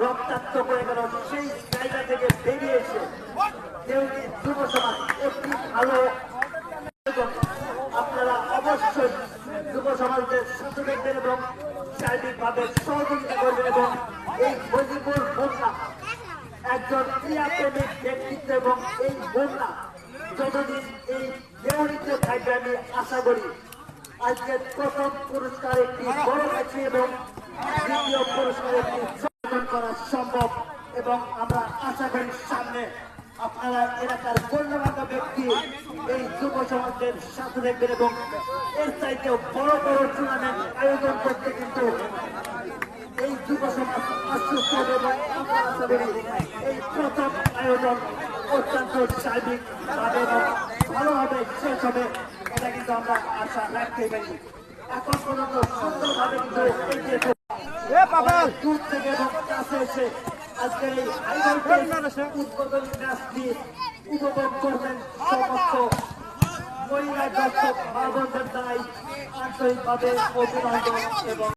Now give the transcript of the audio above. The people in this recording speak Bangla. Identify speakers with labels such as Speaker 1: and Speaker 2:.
Speaker 1: রক্তাক্ত করে গেল। সেই জায়গা থেকে বেরিয়ে এসে দেউলি যুব সমাজ একটি ভালো আপনারা অবশ্যই যুব সমাজের সাথে এবং সার্বিকভাবে সহযোগিতা করবেন এবং এই মজিবুর বন্যা একজন ক্রিয়াপ্রেমিক ব্যক্তিত্ব এবং এই বন্যা যতদিন এই দেওয়ালিতে থাকবে আমি আশা করি আজকে প্রথম পুরস্কার একটি বড় ম্যাচি এবং দ্বিতীয় পুরস্কার একটি করা সম্ভব এবং আমরা আশা করি সামনে আপনারা এলাকার গণ্যমান্য ব্যক্তি এই যুব সমাজের সাথে দেখবেন এবং এর চাইতেও বড় বড় টুর্নামেন্ট আয়োজন করতে কিন্তু এই যুব সমাজ আশ্বস্ত হবে এবং আমরা আশা করি এই প্রথম আয়োজন অত্যন্ত সার্বিক ভাবে এবং ভালোভাবে শেষ হবে। কিন্তু আমরা আশা রাখতে পারি এখন পর্যন্ত সুন্দরভাবে কিন্তু এই দূর থেকে এবং কাছে এসে হাইলাইটের উদ্বোধনী ম্যাচটি উপভোগ করবেন সমস্ত মহিলা দর্শক মা বোনদের দ্বারাই আন্তরিকভাবে অভিনন্দন এবং